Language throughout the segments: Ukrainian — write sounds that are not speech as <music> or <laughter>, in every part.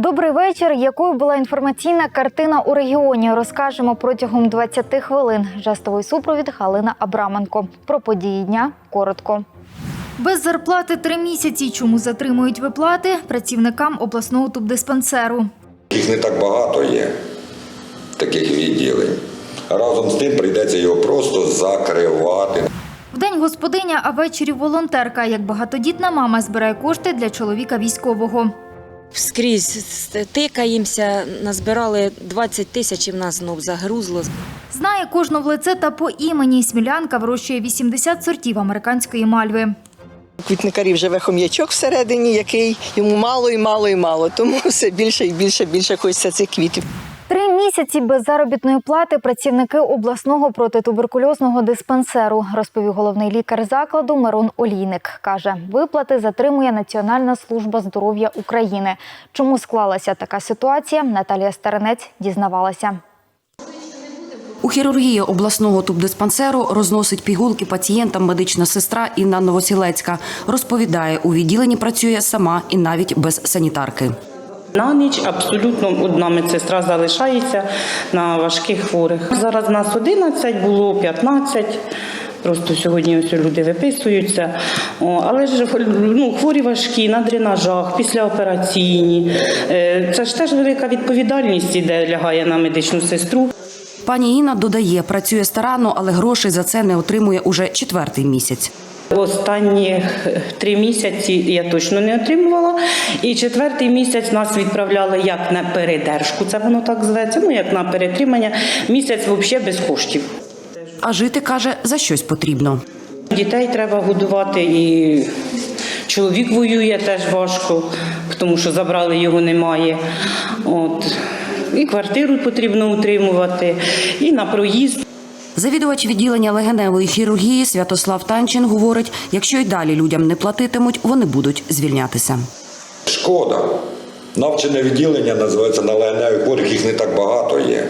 Добрий вечір. Якою була інформаційна картина у регіоні? Розкажемо протягом 20 хвилин. Жестовий супровід Галина Абраменко. Про події дня коротко. Без зарплати три місяці. Чому затримують виплати працівникам обласного тубдиспансеру? Їх не так багато є, таких відділень. Разом з тим прийдеться його просто закривати. Вдень господиня, а ввечері волонтерка. Як багатодітна мама збирає кошти для чоловіка військового. Скрізь тикаємося, назбирали 20 тисяч і в нас знов загрузло. Знає кожну в лице та по імені. Смілянка вирощує 80 сортів американської мальви. У квітникарів живе хом'ячок всередині, який йому мало і мало і мало. Тому все більше і більше більше хочеться цих квітів. Місяці без заробітної плати працівники обласного протитуберкульозного диспансеру, розповів головний лікар закладу Мирон Олійник. Каже, виплати затримує Національна служба здоров'я України. Чому склалася така ситуація? Наталія Старинець дізнавалася. У хірургії обласного тубдиспансеру розносить пігулки пацієнтам медична сестра Інна Новосілецька. Розповідає, у відділенні працює сама і навіть без санітарки. На ніч абсолютно одна медсестра залишається на важких хворих. Зараз нас 11, було 15. Просто сьогодні ось люди виписуються. Але ж ну, хворі важкі, на дренажах, післяопераційні. Е, Це ж теж велика відповідальність іде, лягає на медичну сестру. Пані Інна додає, працює старанно, але грошей за це не отримує уже четвертий місяць. Останні три місяці я точно не отримувала. І четвертий місяць нас відправляли як на передержку, це воно так зветься, ну як на перетримання. Місяць взагалі без коштів. А жити каже, за щось потрібно. Дітей треба годувати і чоловік воює теж важко, тому що забрали його немає. От. І квартиру потрібно утримувати, і на проїзд. Завідувач відділення легеневої хірургії Святослав Танчин говорить, якщо й далі людям не платитимуть, вони будуть звільнятися. Шкода. Навчене відділення називається на легеневих хворих, їх не так багато є,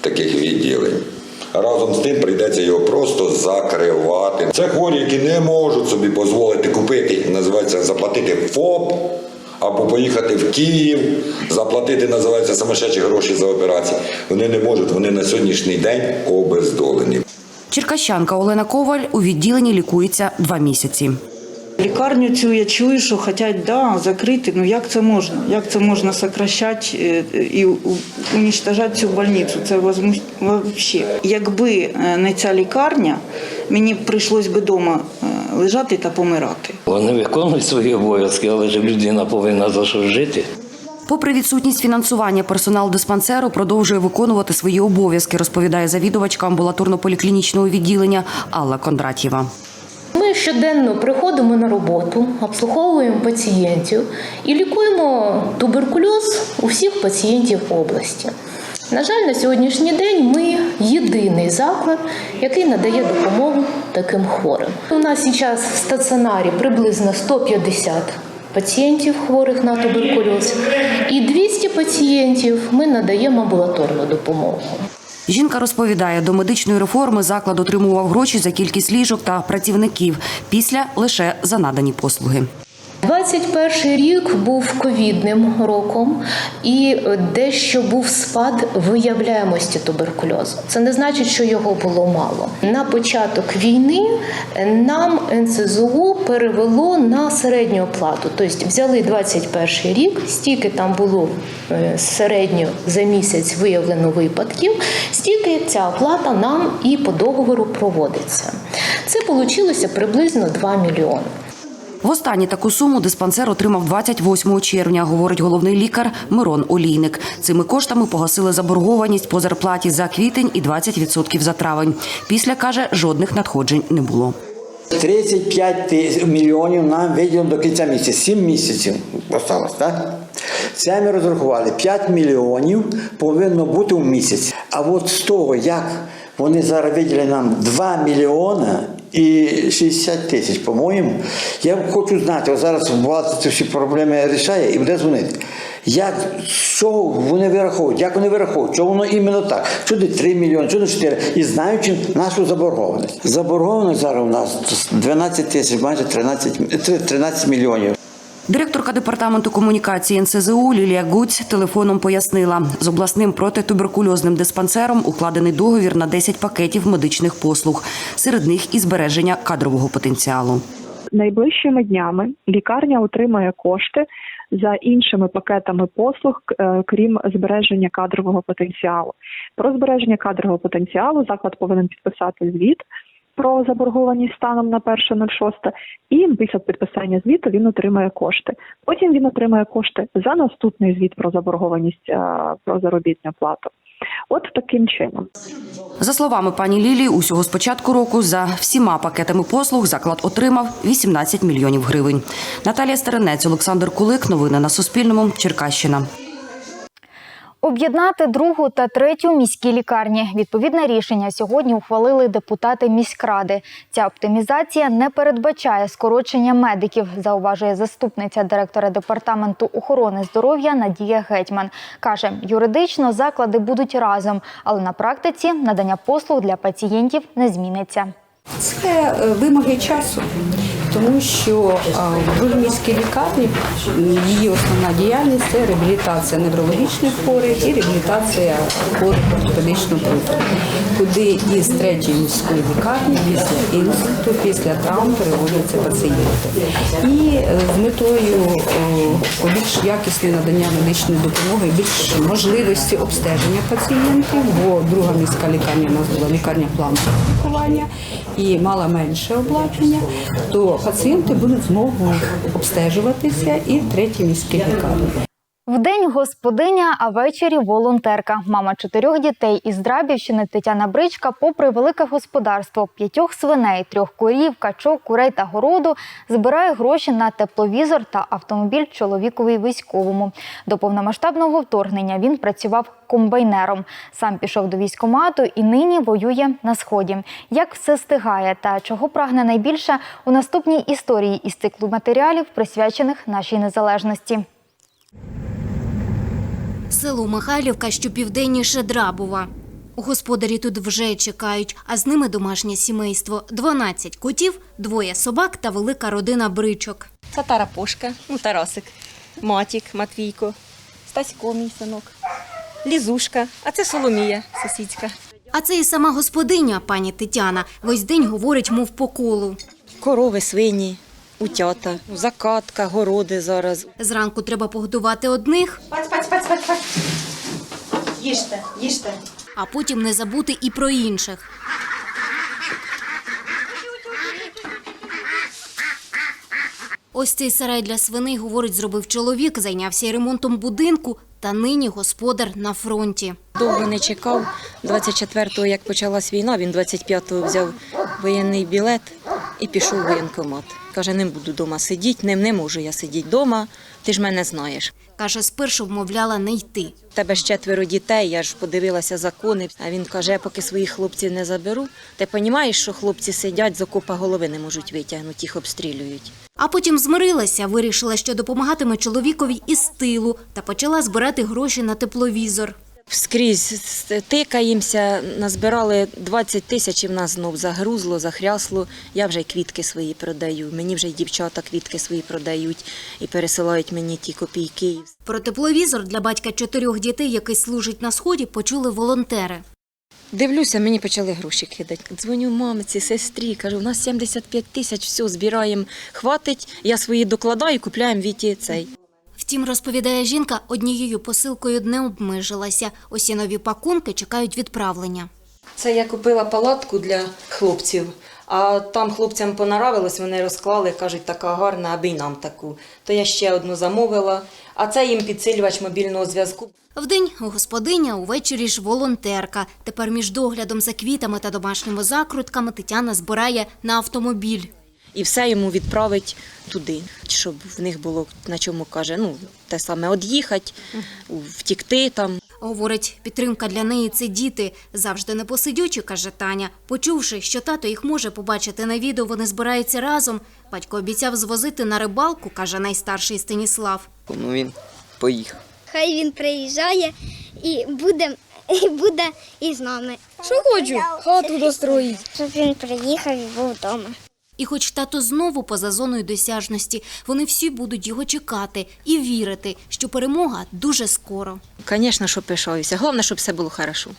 таких відділень. Разом з тим прийдеться його просто закривати. Це хворі, які не можуть собі дозволити купити, називається заплатити ФОП або поїхати в Київ, заплатити, називається самошечі гроші за операції. Вони не можуть, вони на сьогоднішній день обездолені. Черкащанка Олена Коваль у відділенні лікується два місяці. Лікарню цю я чую, що хочуть да, закрити. Ну як це можна? Як це можна сокращати е, і у- уничтожати цю больницю? Це взагалі. Якби е, не ця лікарня, мені прийшлось би вдома лежати та помирати. Вони виконують свої обов'язки, але ж людина повинна за що жити. Попри відсутність фінансування, персонал диспансеру продовжує виконувати свої обов'язки, розповідає завідувачка амбулаторно-поліклінічного відділення Алла Кондратєва. Ми щоденно приходимо на роботу, обслуговуємо пацієнтів і лікуємо туберкульоз у всіх пацієнтів області. На жаль, на сьогоднішній день ми єдиний заклад, який надає допомогу таким хворим. У нас зараз в стаціонарі приблизно 150 пацієнтів хворих на туберкульоз, і 200 пацієнтів ми надаємо амбулаторну допомогу. Жінка розповідає, до медичної реформи заклад отримував гроші за кількість ліжок та працівників, після лише за надані послуги. 21 рік був ковідним роком, і дещо був спад виявляємості туберкульозу. Це не значить, що його було мало. На початок війни нам НСЗУ перевело на середню оплату. Тобто взяли 21 рік, стільки там було е, середньо за місяць виявлено випадків, стільки ця оплата нам і по договору проводиться. Це вийшло приблизно 2 мільйони. Востаннє таку суму диспансер отримав 28 червня, говорить головний лікар Мирон Олійник. Цими коштами погасили заборгованість по зарплаті за квітень і 20% за травень. Після каже, жодних надходжень не було. 35 тис- мільйонів нам виділено до кінця місяця. 7 місяців осталось, так? Це ми розрахували. 5 мільйонів повинно бути в місяць. А от з того, як вони зараз виділили нам 2 мільйона і 60 тисяч, по-моєму, я хочу знати, зараз влада ці всі проблеми рішає і буде дзвонити. Як, що вони вираховують, як вони вираховують, що воно іменно так, чуди 3 мільйони, не 4, і знаючи нашу заборгованість. Заборгованість зараз у нас 12 тисяч, майже 13, 13 мільйонів. Директорка департаменту комунікації НСЗУ Лілія Гуць телефоном пояснила, з обласним протитуберкульозним диспансером укладений договір на 10 пакетів медичних послуг, серед них і збереження кадрового потенціалу. найближчими днями лікарня отримає кошти за іншими пакетами послуг, е, крім збереження кадрового потенціалу. Про збереження кадрового потенціалу заклад повинен підписати звіт. Про заборгованість станом на 1.06 і після підписання звіту він отримає кошти. Потім він отримає кошти за наступний звіт про заборгованість е, про заробітну плату. От таким чином. За словами пані Лілії, усього з початку року за всіма пакетами послуг заклад отримав 18 мільйонів гривень. Наталія Старинець, Олександр Кулик. Новини на Суспільному. Черкащина. Об'єднати другу та третю міські лікарні. Відповідне рішення сьогодні ухвалили депутати міськради. Ця оптимізація не передбачає скорочення медиків, зауважує заступниця директора департаменту охорони здоров'я Надія Гетьман. Каже, юридично заклади будуть разом, але на практиці надання послуг для пацієнтів не зміниться. Це е, вимоги часу, тому що в другій міській лікарні її основна діяльність це реабілітація неврологічних хворих і реабілітація хворих ортопедичного профілю, куди із третьої міської лікарні після інсульту, після травм переводяться пацієнти. І е, з метою більш якісне надання медичної допомоги, більш можливості обстеження пацієнтів, бо друга міська лікарня у нас була лікарня планового лікування і мала менше обладнання, то пацієнти будуть знову обстежуватися і в третій міській лікарні. Вдень господиня, а ввечері волонтерка. Мама чотирьох дітей із Драбівщини Тетяна Бричка, попри велике господарство, п'ятьох свиней, трьох корів, качок, курей та городу, збирає гроші на тепловізор та автомобіль чоловікові військовому. До повномасштабного вторгнення він працював комбайнером. Сам пішов до військкомату і нині воює на сході. Як все стигає та чого прагне найбільше у наступній історії із циклу матеріалів, присвячених нашій незалежності. Село Михайлівка, що південніше Драбова. Господарі тут вже чекають, а з ними домашнє сімейство. 12 котів, двоє собак та велика родина бричок. Це Тарапошка, ну Тарасик, Матік, Матвійко, Стасько, мій синок, Лізушка, а це Соломія сусідська. А це і сама господиня, пані Тетяна. Весь день говорить, мов по колу. Корови, свині, утята, закатка, городи зараз. Зранку треба погодувати одних, Паць, паць, паць, паць, паць. Їжте, їжте. а потім не забути і про інших. Ось цей сарай для свиней, говорить, зробив чоловік, зайнявся і ремонтом будинку, та нині господар на фронті. Довго не чекав. 24-го, як почалась війна, він 25-го взяв воєнний білет і пішов в воєнкомат. Каже, не буду вдома сидіти, не, не можу я сидіти вдома, ти ж мене знаєш. Каже, спершу вмовляла не йти. У тебе ж четверо дітей, я ж подивилася закони. А він каже, я поки своїх хлопців не заберу. Ти розумієш, що хлопці сидять, з окопа голови не можуть витягнути, їх обстрілюють. А потім змирилася, вирішила, що допомагатиме чоловікові із тилу та почала збирати гроші на тепловізор. Скрізь тикаємося, назбирали 20 тисяч, і в нас знов загрузло, захрясло. Я вже й квітки свої продаю. Мені вже й дівчата квітки свої продають і пересилають мені ті копійки. Про тепловізор для батька чотирьох дітей, який служить на сході, почули волонтери. Дивлюся, мені почали гроші кидати. Дзвоню мамці, сестрі, кажу, у нас 75 тисяч, все, збираємо, хватить, я свої докладаю, купляємо віті цей. Втім, розповідає жінка, однією посилкою не обмежилася. Усі нові пакунки чекають відправлення. Це я купила палатку для хлопців, а там хлопцям понравилось, вони розклали, кажуть, така гарна, аби й нам таку. То я ще одну замовила, а це їм підсилювач мобільного зв'язку. Вдень господиня, увечері ж волонтерка. Тепер між доглядом за квітами та домашніми закрутками Тетяна збирає на автомобіль. І все йому відправить туди, щоб в них було на чому каже, ну те саме од'їхати, втікти там. Говорить, підтримка для неї це діти. Завжди непосидючі, каже Таня. Почувши, що тато їх може побачити на відео, вони збираються разом. Батько обіцяв звозити на рибалку, каже найстарший Станіслав. Ну він поїхав. Хай він приїжджає і буде, і буде із нами. Що хочу? Хату достроїть. Щоб він приїхав і був вдома. І хоч тато знову поза зоною досяжності, вони всі будуть його чекати і вірити, що перемога дуже скоро. Звісно, що пишаюся. Головне, щоб все було хорошо.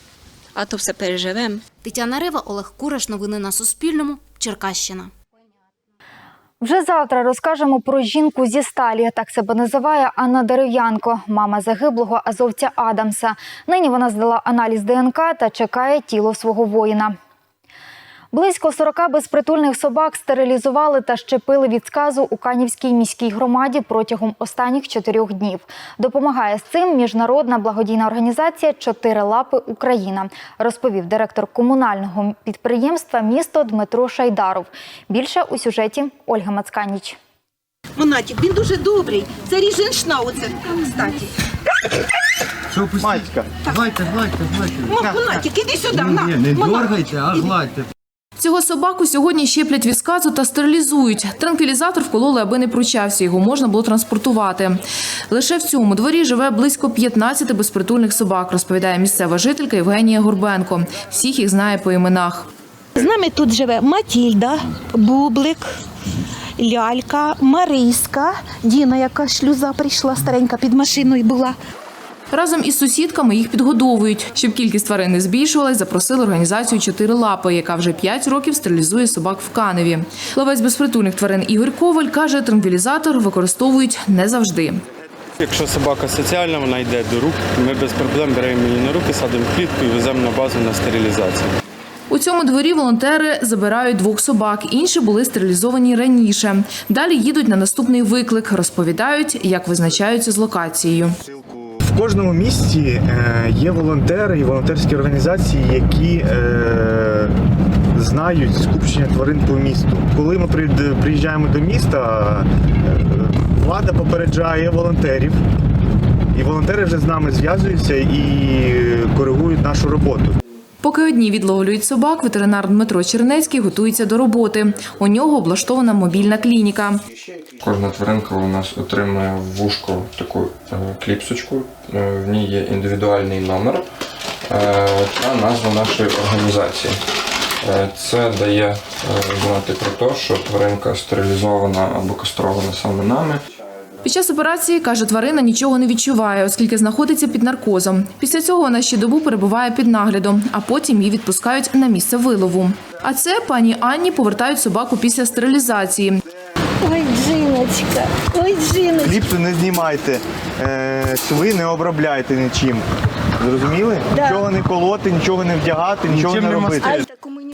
А то все переживемо. Тетяна Рева, Олег Кураш. Новини на Суспільному. Черкащина. Вже завтра розкажемо про жінку зі сталі. Так себе називає Анна Дерев'янко, мама загиблого азовця Адамса. Нині вона здала аналіз ДНК та чекає тіло свого воїна. Близько 40 безпритульних собак стерилізували та щепили від сказу у Канівській міській громаді протягом останніх чотирьох днів. Допомагає з цим міжнародна благодійна організація Чотири лапи Україна, розповів директор комунального підприємства місто Дмитро Шайдаров. Більше у сюжеті Ольга Мацканіч. Монатік, він дуже добрий. Це ріженшнауцер, кстати. Матька, гладьте, гладьте, гладьте. Монатік, іди сюди, на. Не дергайте, а гладьте. Цього собаку сьогодні щеплять від сказу та стерилізують. Транквілізатор вкололи, аби не пручався. Його можна було транспортувати. Лише в цьому дворі живе близько 15 безпритульних собак, розповідає місцева жителька Євгенія Горбенко. Всіх їх знає по іменах. З нами тут живе Матільда, Бублик, Лялька, Мариська, Діна, яка шлюза прийшла старенька під машиною була. Разом із сусідками їх підгодовують. Щоб кількість тварин не збільшувалась, запросили організацію «Чотири лапи», яка вже 5 років стерилізує собак в Каневі. Ловець безпритульних тварин Ігор Коваль каже, транквілізатор використовують не завжди. Якщо собака соціальна, вона йде до рук. Ми без проблем беремо її на руки, садимо в клітку і веземо на базу на стерилізацію. У цьому дворі волонтери забирають двох собак. Інші були стерилізовані раніше. Далі їдуть на наступний виклик. Розповідають, як визначаються з локацією. Кожному місті е, є волонтери і волонтерські організації, які е, знають скупчення тварин по місту. Коли ми приїжджаємо до міста, е, влада попереджає волонтерів, і волонтери вже з нами зв'язуються і коригують нашу роботу. Поки одні відловлюють собак, ветеринар Дмитро Чернецький готується до роботи. У нього облаштована мобільна клініка. Кожна тваринка у нас отримує в вушко таку е, кліпсочку. Е, В ній є індивідуальний номер е, та назва нашої організації. Це дає знати про те, що тваринка стерилізована або кастрована саме нами. Під час операції каже, тварина нічого не відчуває, оскільки знаходиться під наркозом. Після цього вона ще добу перебуває під наглядом, а потім її відпускають на місце вилову. А це пані Анні повертають собаку після стерилізації. Ой, Джиночка, ой, Джиночка. Кліпсу не знімайте, е, шви не обробляйте нічим. Зрозуміли? Да. Нічого не колоти, нічого не вдягати, нічого не робити.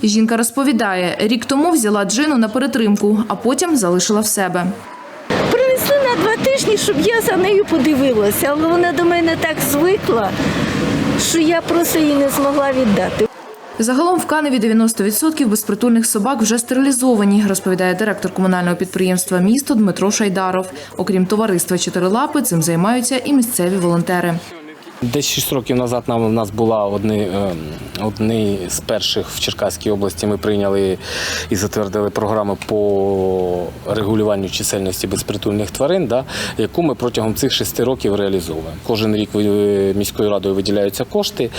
Жінка розповідає, рік тому взяла джину на перетримку, а потім залишила в себе. Принесли на два тижні, щоб я за нею подивилася, але вона до мене так звикла, що я просто її не змогла віддати. Загалом в Каневі 90% безпритульних собак вже стерилізовані, розповідає директор комунального підприємства місто Дмитро Шайдаров. Окрім товариства «Чотирилапи», цим займаються і місцеві волонтери. Десь 6 років назад нам у нас була одні, е, одні з перших в Черкаській області. Ми прийняли і затвердили програму по регулюванню чисельності безпритульних тварин, да, яку ми протягом цих 6 років реалізовуємо. Кожен рік е, міською радою виділяються кошти,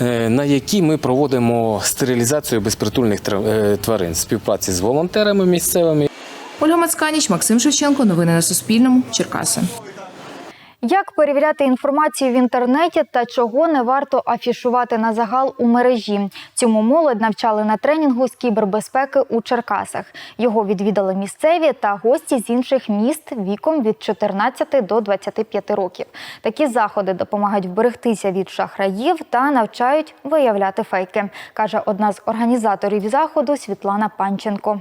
е, на які ми проводимо стерилізацію безпритульних тварин співпраці з волонтерами місцевими. Ольга Мацканіч, Максим Шевченко. Новини на Суспільному. Черкаси. Як перевіряти інформацію в інтернеті та чого не варто афішувати на загал у мережі? Цьому молодь навчали на тренінгу з кібербезпеки у Черкасах. Його відвідали місцеві та гості з інших міст віком від 14 до 25 років. Такі заходи допомагають вберегтися від шахраїв та навчають виявляти фейки, каже одна з організаторів заходу Світлана Панченко.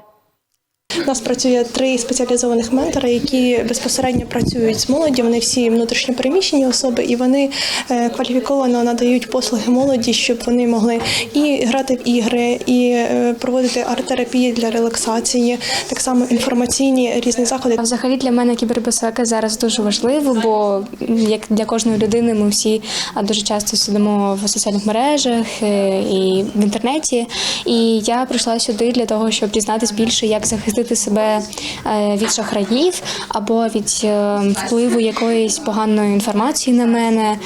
У нас працює три спеціалізованих ментора, які безпосередньо працюють з молоді. Вони всі внутрішньо переміщені особи, і вони е, кваліфіковано надають послуги молоді, щоб вони могли і грати в ігри, і е, проводити арт-терапії для релаксації, так само інформаційні різні заходи. Взагалі для мене кібербезпека зараз дуже важливо, бо як для кожної людини ми всі дуже часто сидимо в соціальних мережах е, і в інтернеті. І я прийшла сюди для того, щоб дізнатись більше, як захистити захистити себе е, від шахраїв або від е, впливу якоїсь поганої інформації на мене.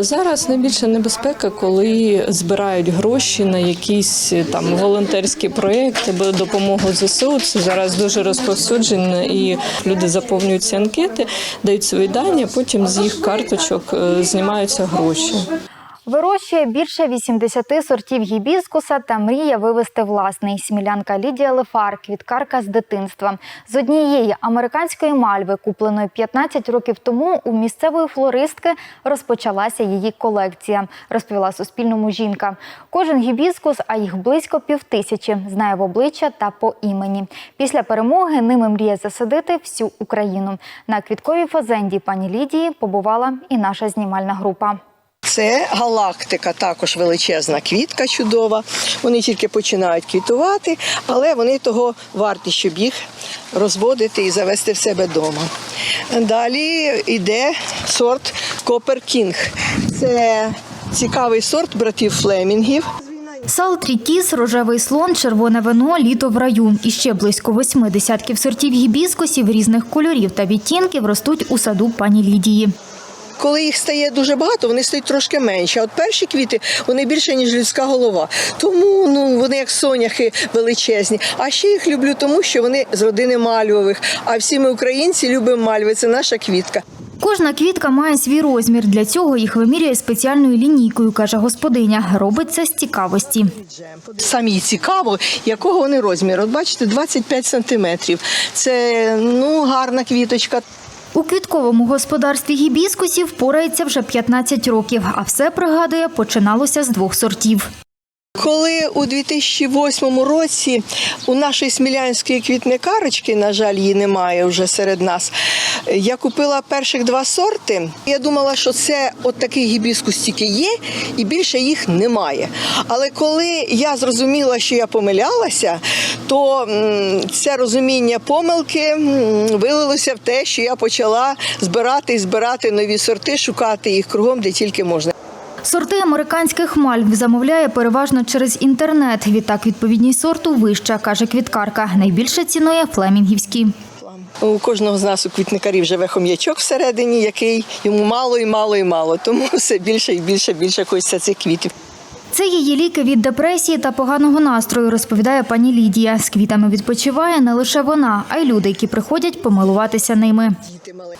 Зараз найбільша небезпека, коли збирають гроші на якісь е, там волонтерські проекти або допомогу ЗСУ. Це зараз дуже розповсюджено, і люди заповнюють ці анкети, дають свої дані, потім з їх карточок знімаються гроші. Вирощує більше 80 сортів гібіскуса та мріє вивести власний. Смілянка Лідія Лефар, квіткарка з дитинства. З однієї американської мальви, купленої 15 років тому, у місцевої флористки розпочалася її колекція, розповіла Суспільному жінка. Кожен гібіскус, а їх близько півтисячі, знає в обличчя та по імені. Після перемоги ними мріє засадити всю Україну. На квітковій фазенді пані Лідії побувала і наша знімальна група. Це галактика, також величезна квітка чудова. Вони тільки починають квітувати, але вони того варті, щоб їх розводити і завести в себе вдома. Далі йде сорт Копер Кінг. Це цікавий сорт братів Флемінгів. Салтрі кіс, рожевий слон, червоне вино, літо в раю. І ще близько восьми десятків сортів гібіскусів різних кольорів та відтінків ростуть у саду пані Лідії. Коли їх стає дуже багато, вони стають трошки менше. А от перші квіти вони більше, ніж людська голова. Тому ну вони як соняхи величезні. А ще їх люблю, тому що вони з родини мальвових. А всі ми українці любимо мальви. Це наша квітка. Кожна квітка має свій розмір. Для цього їх вимірює спеціальною лінійкою, каже господиня. Робить це з цікавості. Самі цікаво, якого вони розміру. От бачите, 25 сантиметрів. Це ну гарна квіточка. У квітковому господарстві гібіскусів порається вже 15 років, а все пригадує, починалося з двох сортів. Коли у 2008 році у нашої смілянської квітникарочки, на жаль, її немає вже серед нас. Я купила перших два сорти. Я думала, що це от такий гібіскус тільки є, і більше їх немає. Але коли я зрозуміла, що я помилялася, то це розуміння помилки вилилося в те, що я почала збирати і збирати нові сорти, шукати їх кругом, де тільки можна. Сорти американських мальв замовляє переважно через інтернет. Відтак відповідність сорту вища, каже квіткарка. Найбільше цінує флемінгівські. У кожного з нас у квітникарів живе хом'ячок всередині, який йому мало і мало і мало. Тому <laughs> все більше і більше більше хочеться цих квітів. Це її ліки від депресії та поганого настрою, розповідає пані Лідія. З квітами відпочиває не лише вона, а й люди, які приходять помилуватися ними.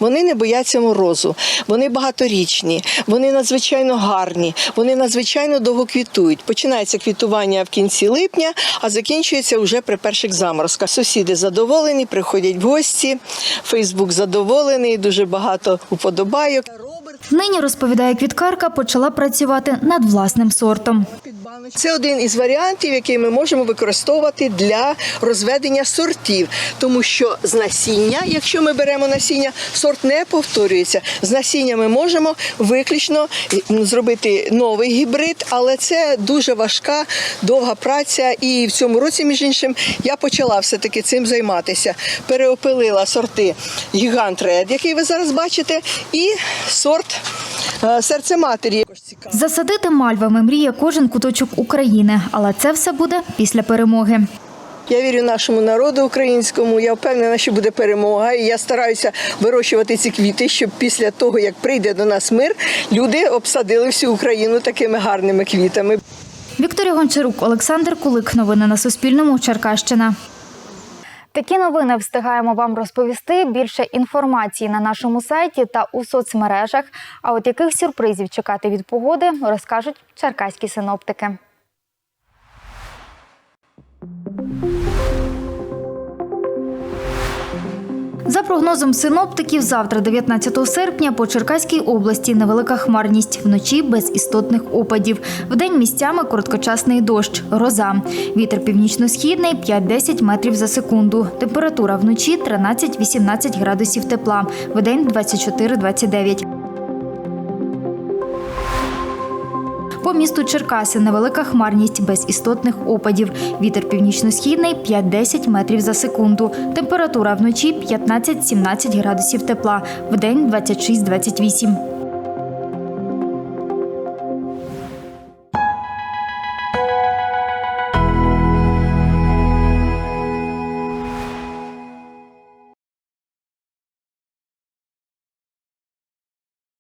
Вони не бояться морозу, вони багаторічні, вони надзвичайно гарні, вони надзвичайно довго квітують. Починається квітування в кінці липня, а закінчується вже при перших заморозках. Сусіди задоволені, приходять в гості. Фейсбук задоволений, дуже багато уподобайок. Нині розповідає квіткарка, почала працювати над власним сортом. Це один із варіантів, який ми можемо використовувати для розведення сортів, тому що з насіння, якщо ми беремо насіння, сорт не повторюється. З насіння ми можемо виключно зробити новий гібрид, але це дуже важка, довга праця. І в цьому році, між іншим, я почала все-таки цим займатися. Переопилила сорти Гігант Ред, який ви зараз бачите, і сорт е, серце матері. Засадити мальвами мріє кожен куточок України, але це все буде після перемоги. Я вірю нашому народу українському. Я впевнена, що буде перемога. І я стараюся вирощувати ці квіти, щоб після того, як прийде до нас мир, люди обсадили всю Україну такими гарними квітами. Вікторія Гончарук, Олександр Кулик. Новини на Суспільному. Черкащина. Такі новини встигаємо вам розповісти. Більше інформації на нашому сайті та у соцмережах. А от яких сюрпризів чекати від погоди, розкажуть черкаські синоптики. За прогнозом синоптиків, завтра, 19 серпня, по Черкаській області невелика хмарність. Вночі без істотних опадів. Вдень місцями короткочасний дощ, гроза. Вітер північно-східний 5-10 метрів за секунду. Температура вночі 13-18 градусів тепла. Вдень 24-29. Місту Черкаси невелика хмарність без істотних опадів. Вітер північно-східний 5-10 метрів за секунду. Температура вночі 15-17 градусів тепла. Вдень 26-28.